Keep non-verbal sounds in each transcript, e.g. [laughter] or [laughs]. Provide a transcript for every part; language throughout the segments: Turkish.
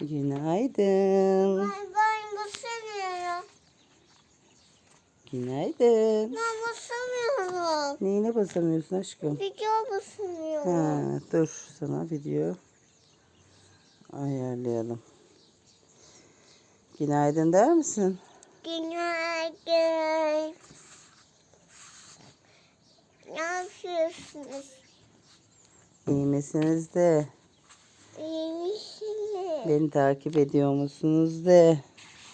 Günaydın. Ben, ben basamıyorum. Günaydın. Ben basamıyorum. Neyine basamıyorsun aşkım? Video basamıyorum. Ha, dur sana video ayarlayalım. Günaydın der misin? Günaydın. Ne yapıyorsunuz? İyi misiniz de? Beni takip ediyor musunuz de?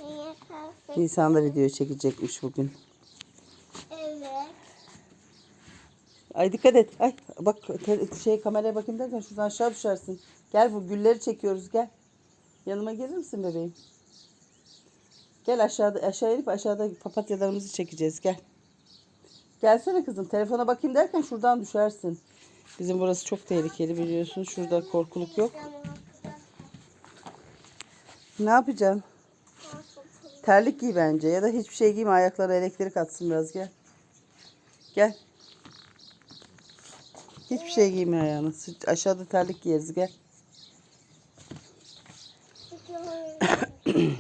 Niye kalktın? Nisan da video çekecekmiş bugün. Evet. Ay dikkat et. Ay bak şey kameraya bakayım derken şuradan aşağı düşersin. Gel bu gülleri çekiyoruz gel. Yanıma gelir misin bebeğim? Gel aşağıda aşağı inip aşağıda papatyalarımızı çekeceğiz gel. Gelsene kızım telefona bakayım derken şuradan düşersin. Bizim burası çok tehlikeli biliyorsun. Şurada korkuluk yok. Ne yapacaksın? Terlik giy bence ya da hiçbir şey giyme ayaklara elektrik atsın biraz gel. Gel. Hiçbir şey giyme ayağına. Aşağıda terlik giyeriz gel. [coughs]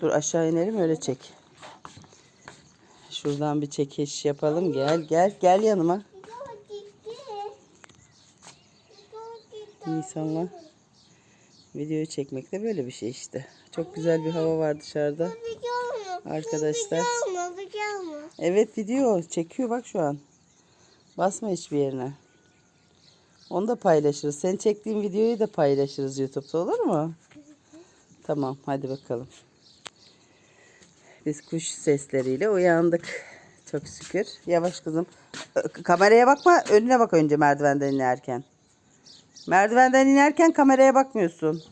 Dur aşağı inelim öyle çek. Şuradan bir çekiş yapalım. Gel gel gel yanıma. Nisan'la videoyu çekmek de böyle bir şey işte. Çok güzel bir hava var dışarıda. Arkadaşlar. Video? Video? Evet video çekiyor bak şu an. Basma hiçbir yerine. Onu da paylaşırız. Sen çektiğin videoyu da paylaşırız YouTube'da olur mu? Tamam hadi bakalım. Biz kuş sesleriyle uyandık. Çok şükür. Yavaş kızım. Kameraya bakma. Önüne bak önce merdivenden inerken. Merdivenden inerken kameraya bakmıyorsun.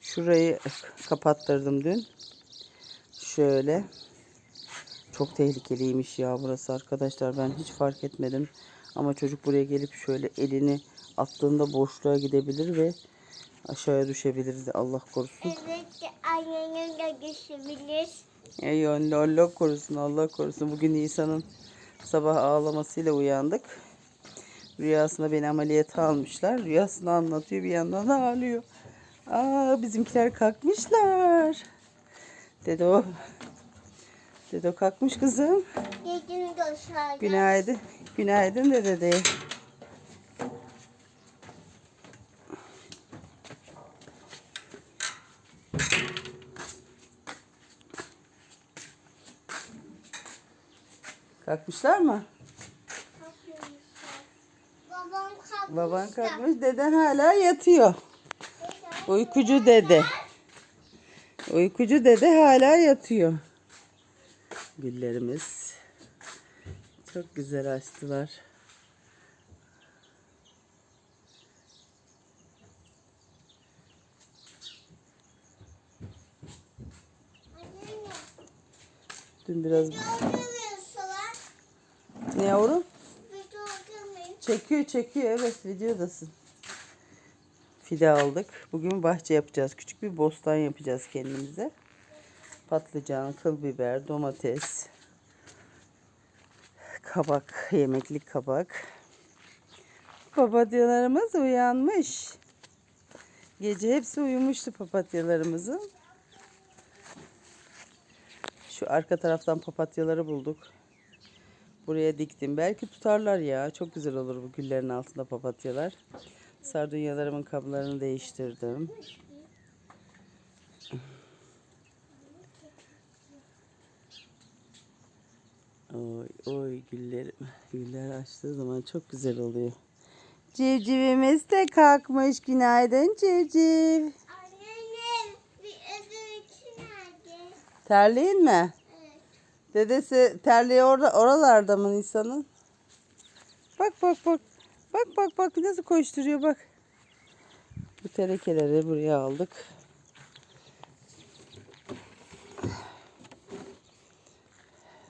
Şurayı kapattırdım dün. Şöyle. Çok tehlikeliymiş ya burası arkadaşlar. Ben hiç fark etmedim. Ama çocuk buraya gelip şöyle elini attığında boşluğa gidebilir ve aşağıya düşebilirdi. Allah korusun. Evet, annenin de düşebilir. Ey Allah, Allah korusun Allah korusun. Bugün Nisan'ın sabah ağlamasıyla uyandık. Rüyasında beni ameliyata almışlar. Rüyasını anlatıyor bir yandan da ağlıyor. Aa bizimkiler kalkmışlar. Dedo. Dedo kalkmış kızım. Günaydın. Günaydın de dede. Kalkmışlar mı? Babam Baban kalkmış, deden hala yatıyor. Uykucu dede. Uykucu dede hala yatıyor. Güllerimiz çok güzel açtılar. Dün biraz ne yavrum? Çekiyor çekiyor evet videodasın. Fide aldık. Bugün bahçe yapacağız. Küçük bir bostan yapacağız kendimize. Patlıcan, kıl biber, domates, kabak, yemeklik kabak. Papatyalarımız uyanmış. Gece hepsi uyumuştu papatyalarımızın. Şu arka taraftan papatyaları bulduk. Buraya diktim. Belki tutarlar ya. Çok güzel olur bu güllerin altında papatyalar. Sardunyalarımın kablarını değiştirdim. Oy oy güllerim. Güller açtığı zaman çok güzel oluyor. Civcivimiz de kalkmış. Günaydın civciv. Anneannem, bir öbürkü nerede? Terliğin mi? Dedesi terliği orada oralarda mı Nisan'ın? Bak bak bak. Bak bak bak nasıl koşturuyor bak. Bu tenekeleri buraya aldık.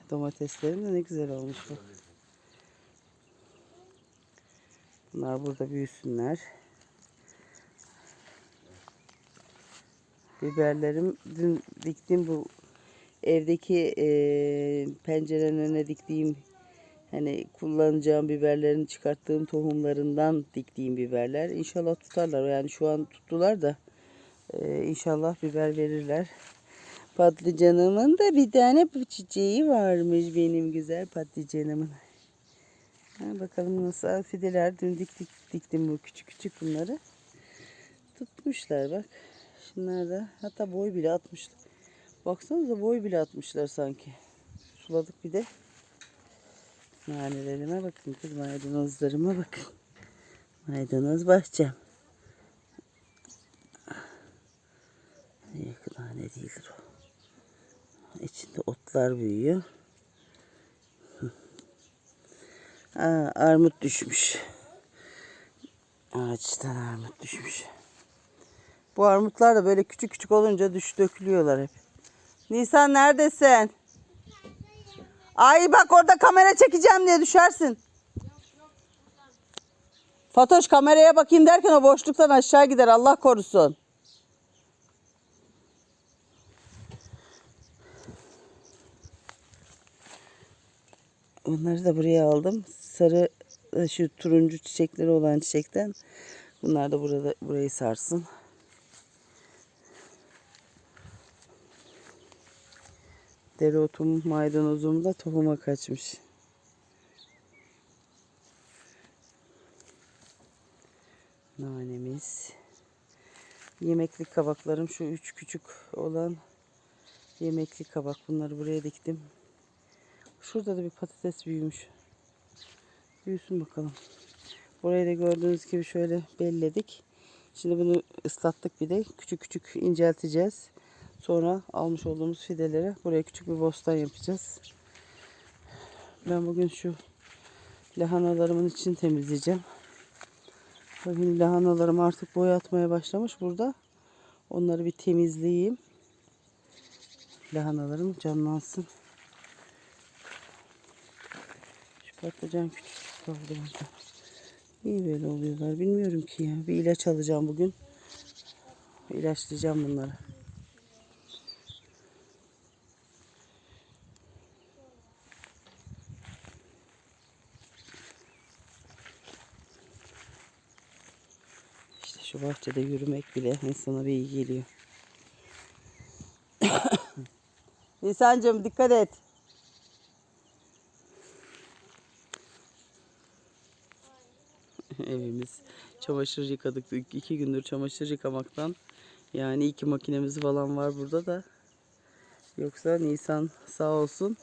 Domateslerim de ne güzel olmuş bak. Bunlar burada büyüsünler. Biberlerim dün diktim bu evdeki eee pencerenin önüne diktiğim Hani kullanacağım biberlerin çıkarttığım tohumlarından diktiğim biberler. İnşallah tutarlar. Yani şu an tuttular da e, inşallah biber verirler. Patlıcanımın da bir tane çiçeği varmış benim güzel patlıcanımın. Ha, bakalım nasıl fideler dün diktik, diktim bu küçük küçük bunları. Tutmuşlar bak. Şunlar da hatta boy bile atmışlar. Baksanıza boy bile atmışlar sanki. Suladık bir de. Nanelerime bakın kız maydanozlarıma bakın. Maydanoz bahçem. Yakın nane değildir o. İçinde otlar büyüyor. [laughs] Aa, armut düşmüş. Ağaçtan armut düşmüş. Bu armutlar da böyle küçük küçük olunca düş dökülüyorlar hep. Nisan neredesin? Ay bak orada kamera çekeceğim diye düşersin. Fatoş kameraya bakayım derken o boşluktan aşağı gider Allah korusun. Onları da buraya aldım. Sarı e, şu turuncu çiçekleri olan çiçekten. Bunlar da burada burayı sarsın. Dereotum, maydanozum da tohuma kaçmış. Nanemiz. Yemeklik kabaklarım şu üç küçük olan yemeklik kabak. Bunları buraya diktim. Şurada da bir patates büyümüş. Büyüsün bakalım. Burayı da gördüğünüz gibi şöyle belledik. Şimdi bunu ıslattık bir de. Küçük küçük incelteceğiz. Sonra almış olduğumuz fidelere buraya küçük bir bostan yapacağız. Ben bugün şu lahanalarımın için temizleyeceğim. Bakın lahanalarım artık boy atmaya başlamış burada. Onları bir temizleyeyim. Lahanalarım canlansın. Şu patlıcan küçük kaldı burada. Niye böyle oluyorlar bilmiyorum ki ya. Bir ilaç alacağım bugün. İlaçlayacağım bunları. İşte şu bahçede yürümek bile insana bir iyi geliyor. [coughs] Nisan'cığım dikkat et. Evimiz çamaşır yıkadık. iki gündür çamaşır yıkamaktan. Yani iki makinemiz falan var burada da. Yoksa Nisan sağ olsun.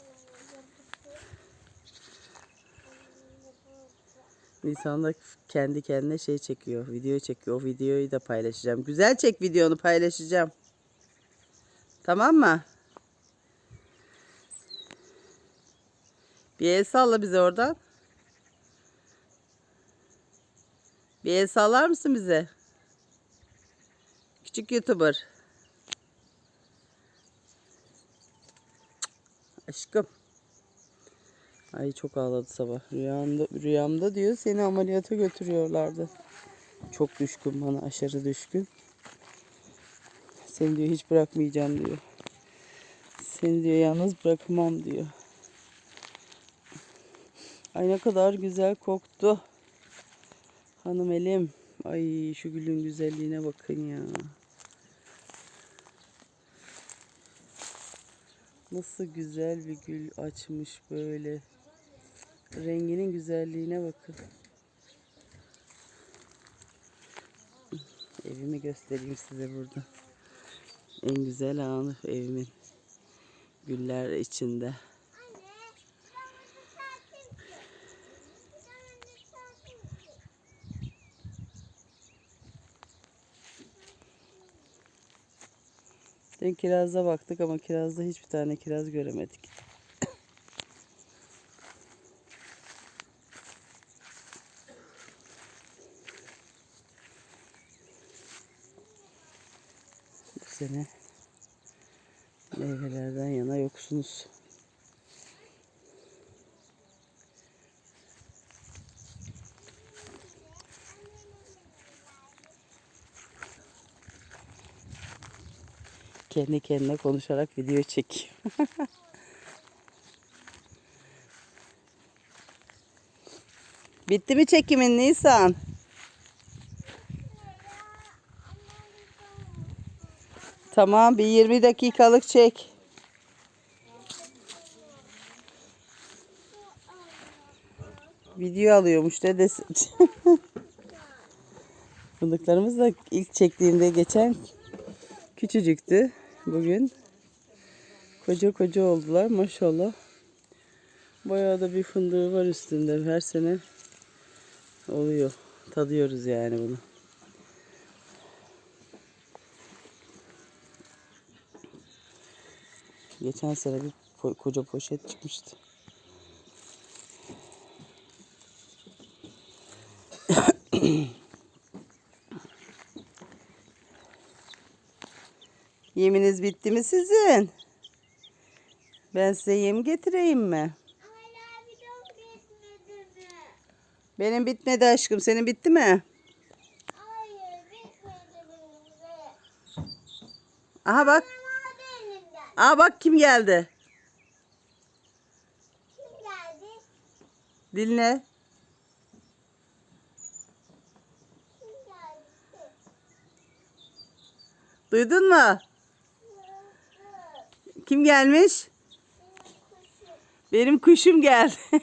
Nisan da kendi kendine şey çekiyor. Video çekiyor. O videoyu da paylaşacağım. Güzel çek videonu paylaşacağım. Tamam mı? Bir el salla bize oradan. Bir el sallar mısın bize? Küçük YouTuber. Aşkım. Ay çok ağladı sabah. Rüyamda, rüyamda diyor seni ameliyata götürüyorlardı. Çok düşkün bana aşırı düşkün. Seni diyor hiç bırakmayacağım diyor. Seni diyor yalnız bırakamam diyor. Ay ne kadar güzel koktu. Hanım elim. Ay şu gülün güzelliğine bakın ya. Nasıl güzel bir gül açmış böyle. Renginin güzelliğine bakın. Evimi göstereyim size burada. En güzel anı evimin. Güller içinde. Dün kirazda baktık ama kirazda hiçbir tane kiraz göremedik. Bu sene meyvelerden yana yoksunuz. Kendi kendine konuşarak video çekiyor. [laughs] Bitti mi çekimin Nisan? Tamam bir 20 dakikalık çek. Video alıyormuş dedesi. [laughs] Fındıklarımız da ilk çektiğimde geçen küçücüktü. Bugün koca koca oldular maşallah. Bayağı da bir fındığı var üstünde. Her sene oluyor. Tadıyoruz yani bunu. Geçen sene bir koca poşet çıkmıştı. [clears throat] Yeminiz bitti mi sizin? Ben size yem getireyim mi? Benim bitmedi aşkım. Senin bitti mi? Hayır bitmedi benimki. Aha bak. Aa bak kim geldi. Kim geldi? Dinle. Kim geldi? Duydun mu? Kim gelmiş? Benim kuşum geldi. [laughs]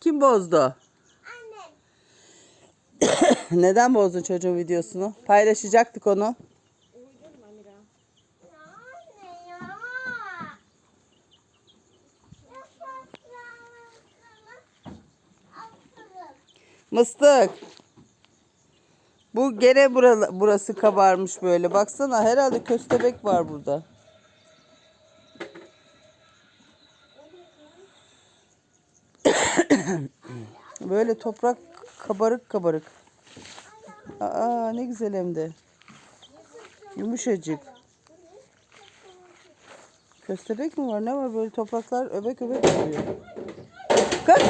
Kim bozdu? Annem. [coughs] Neden bozdun çocuğun videosunu? Paylaşacaktık onu. Ya anne ya. Ya saçlarını atalım. Mıstık. Bu gene bura- burası kabarmış böyle. Baksana herhalde köstebek var burada. [coughs] Böyle toprak kabarık kabarık. Aa ne güzel hem de. Yumuşacık. Köstebek mi var? Ne var böyle topraklar öbek öbek duruyor. Kız.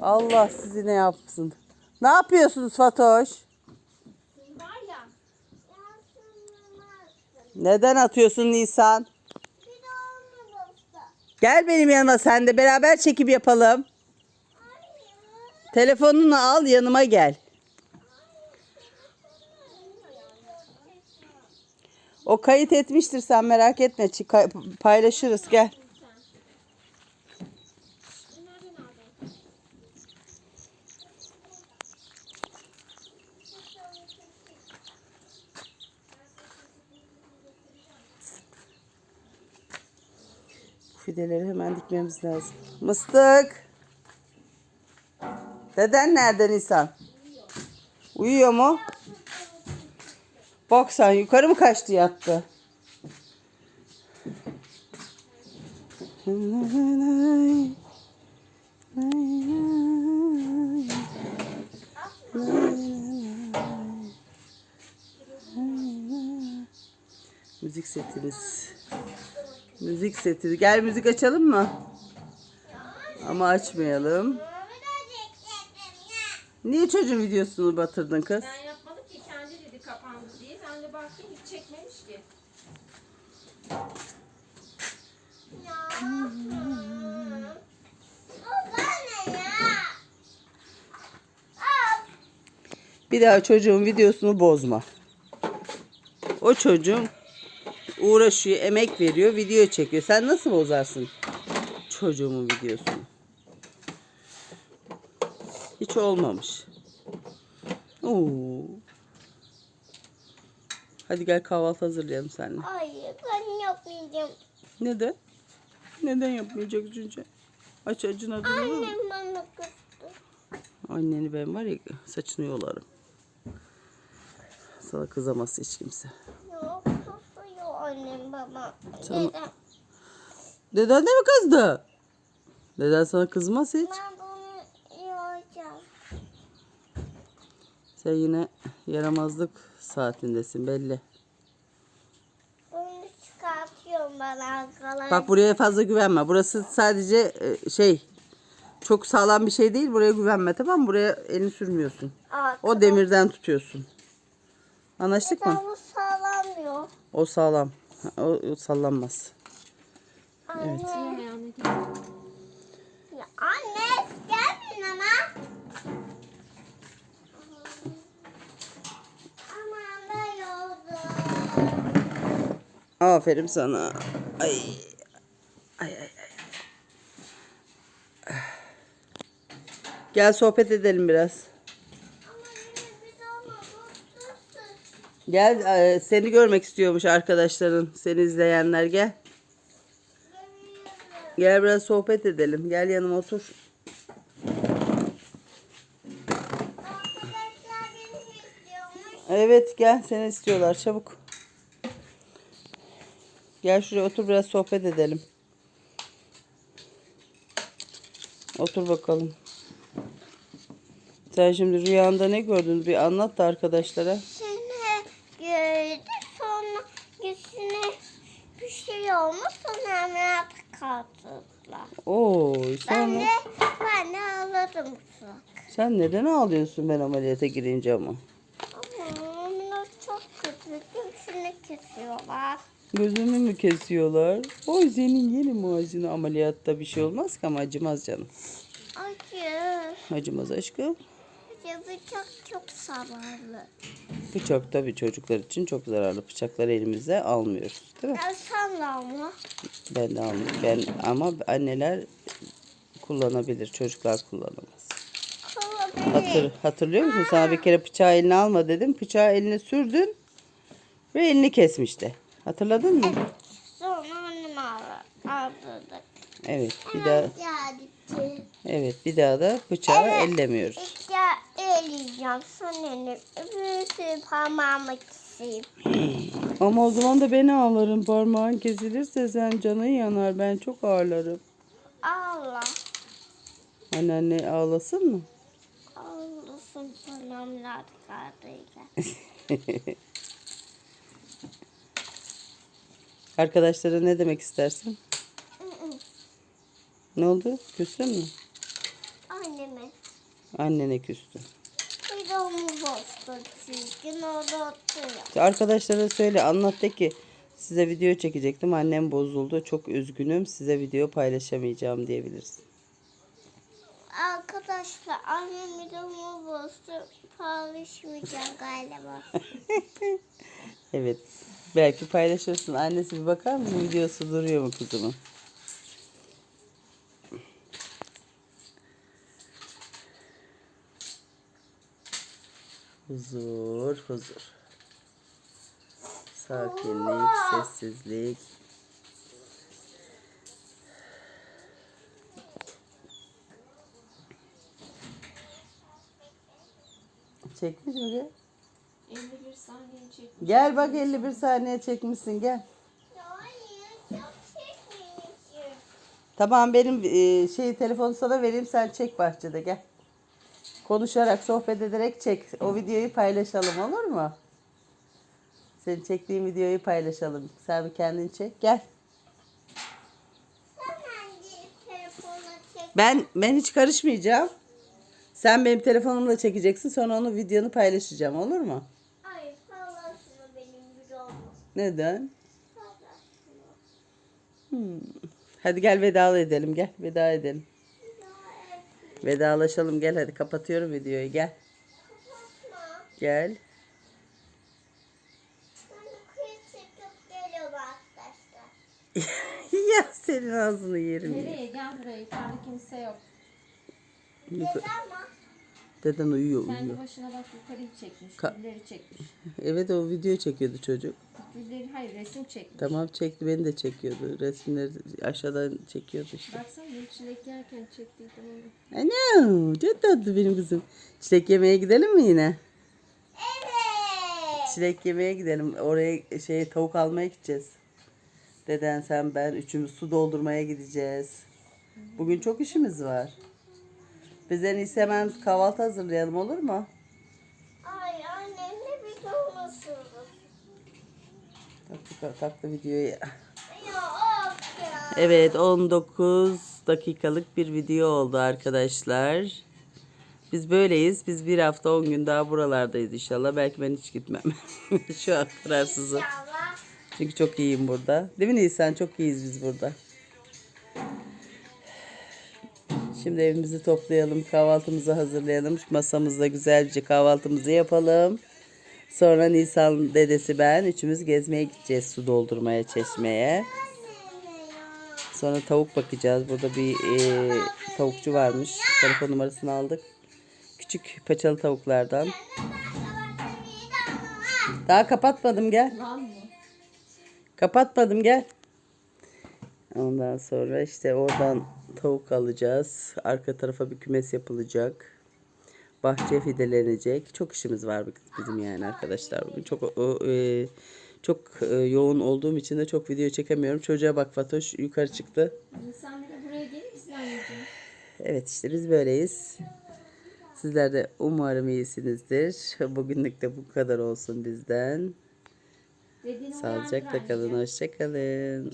Allah sizi ne yapsın. Ne yapıyorsunuz Fatoş? Neden atıyorsun Nisan? Gel benim yanıma sen de beraber çekim yapalım. Telefonunu al yanıma gel. O kayıt etmiştir sen merak etme. Paylaşırız gel. Fideleri hemen dikmemiz lazım. Mıstık. Deden nerede Nisan? Uyuyor mu? Bak sen yukarı mı kaçtı yattı? Müzik setimiz. Müzik seti. Gel müzik açalım mı? Ama açmayalım. Niye çocuğun videosunu batırdın kız? Ben yapmadım ki kendi dedi kapandı diye. Ben de baktım hiç çekmemiş ki. Bir daha çocuğun videosunu bozma. O çocuğun uğraşıyor, emek veriyor, video çekiyor. Sen nasıl bozarsın çocuğumun videosunu? Hiç olmamış. Oo. Hadi gel kahvaltı hazırlayalım seninle. Hayır ben yapmayacağım. Neden? Neden yapmayacak çünkü? Aç acın adını. Annem bana kızdı. Anneni ben var ya saçını yolarım. Sana kızamaz hiç kimse. Annem baba. Tamam. Neden? Deden de mi kızdı? Deden sana kızmaz hiç. Ben bunu yiyeceğim. Sen yine yaramazlık saatindesin belli. Bunu çıkartıyorum ben arkadan. Bak buraya fazla güvenme. Burası sadece e, şey çok sağlam bir şey değil. Buraya güvenme tamam mı? Buraya elini sürmüyorsun. O demirden tutuyorsun. Anlaştık mı? Neden bu sağlamıyor? O sağlam. O, o sallanmaz. Anne. Gir. Ya anne gelmin ama. Aman da yoldu. Aferin sana. Ay. Ay ay ay. Gel sohbet edelim biraz. Ama yine bir daha bozulsun. Gel e, seni görmek istiyormuş arkadaşların. Seni izleyenler gel. Gel biraz sohbet edelim. Gel yanıma otur. Evet gel seni istiyorlar çabuk. Gel şuraya otur biraz sohbet edelim. Otur bakalım. Sen şimdi rüyanda ne gördün? Bir anlat da arkadaşlara. Seni şey olmuş sonra ameliyata kaldırdılar. Oo, Ben de, ben de ağladım ufak. sen neden ağlıyorsun ben ameliyata girince ama? Ama ameliyat çok kötü. Göğsünü kesiyorlar. Gözünü mü kesiyorlar? Oy senin yeni maaşını ameliyatta bir şey olmaz ki ama acımaz canım. Acı. Acımaz aşkım. Acı bıçak çok zararlı. Bıçak tabii çocuklar için çok zararlı. Bıçakları elimize almıyoruz değil mi? Ben sen de ama. Ben de almıyorum. Ben, ama anneler kullanabilir. Çocuklar kullanamaz. Hatır, hatırlıyor musun? Sana bir kere bıçağı eline alma dedim. Bıçağı eline sürdün ve elini kesmişti. Hatırladın mı? Sonra annemi ağla- ağladık. Evet. Bir daha evet bir daha da bıçağı Evet. ellemiyoruz. İşte eleyeceğim. Son elim. Bütün parmağımı keseyim. Ama o zaman da beni ağlarım. Parmağın kesilirse sen canın yanar. Ben çok ağlarım. Allah. Anneanne ağlasın mı? Ağlasın parmağımlar kaldıyken. [laughs] Arkadaşlara ne demek istersin? Ne oldu? Küstün mü? Anneme. Annene küstün. Bozdu. Çizgin orada oturuyor. Arkadaşlara söyle anlat de ki size video çekecektim. Annem bozuldu. Çok üzgünüm. Size video paylaşamayacağım diyebilirsin. Arkadaşlar annem bir de onu bozdu. Paylaşmayacağım galiba. [laughs] Evet. Belki paylaşırsın. Annesi bir bakar mısın? Videosu duruyor mu kızımın? Huzur, huzur. Sakinlik, sessizlik. Çekmiş mi be? 51 saniye çekmiş. Gel bak 51 saniye çekmişsin gel. Tamam benim e, şey telefonu sana vereyim sen çek bahçede gel. Konuşarak sohbet ederek çek. O videoyu paylaşalım olur mu? Senin çektiğin videoyu paylaşalım. Sen bir kendin çek. Gel. Ben ben hiç karışmayacağım. Sen benim telefonumla çekeceksin. Sonra onu videonu paylaşacağım. Olur mu? Hayır paylaşma benim videomu. Neden? Paylaşma. Hmm. Hadi gel veda edelim. Gel veda edelim. Vedalaşalım. Gel hadi kapatıyorum videoyu. Gel. Kapatma. Gel. Ben yukarı çıkıp geliyorum arkadaşlar. ya senin ağzını yerim. Nereye? Gel buraya. Yukarıda kimse yok. Neden ama? Deden uyuyor Kendi uyuyor. başına bak yukarıyı çekmiş. Ka- Gülleri çekmiş. Evet o video çekiyordu çocuk. Gülleri hayır resim çekmiş. Tamam çekti beni de çekiyordu. Resimleri aşağıdan çekiyordu işte. Baksana bir çilek yerken çektiydim onu. Ana çok tatlı benim kızım. Çilek yemeye gidelim mi yine? Evet. Çilek yemeye gidelim. Oraya şey tavuk almaya gideceğiz. Deden sen ben üçümüz su doldurmaya gideceğiz. Bugün çok işimiz var. Biz en iyisi hemen kahvaltı hazırlayalım olur mu? Ay annemle bir sürdüm. Taktı, taktı videoyu. Evet 19 dakikalık bir video oldu arkadaşlar. Biz böyleyiz. Biz bir hafta 10 gün daha buralardayız inşallah. Belki ben hiç gitmem. [laughs] Şu an kararsızım. İnşallah Çünkü çok iyiyim burada. Değil mi Nisan? Çok iyiyiz biz burada. Şimdi evimizi toplayalım. Kahvaltımızı hazırlayalım. Şu masamızda güzelce kahvaltımızı yapalım. Sonra Nisan dedesi ben üçümüz gezmeye gideceğiz. Su doldurmaya çeşmeye. Sonra tavuk bakacağız. Burada bir e, tavukçu varmış. Telefon numarasını aldık. Küçük paçalı tavuklardan. Daha kapatmadım gel. Kapatmadım gel. Ondan sonra işte oradan tavuk alacağız. Arka tarafa bir kümes yapılacak. Bahçe fidelenecek. Çok işimiz var bizim yani arkadaşlar. Bugün çok o, e, çok e, yoğun olduğum için de çok video çekemiyorum. Çocuğa bak Fatoş yukarı çıktı. Bir de buraya gelir misin anneciğim? Evet işte biz böyleyiz. Sizler de umarım iyisinizdir. Bugünlük de bu kadar olsun bizden. Sağlıcakla kalın. Hoşça kalın.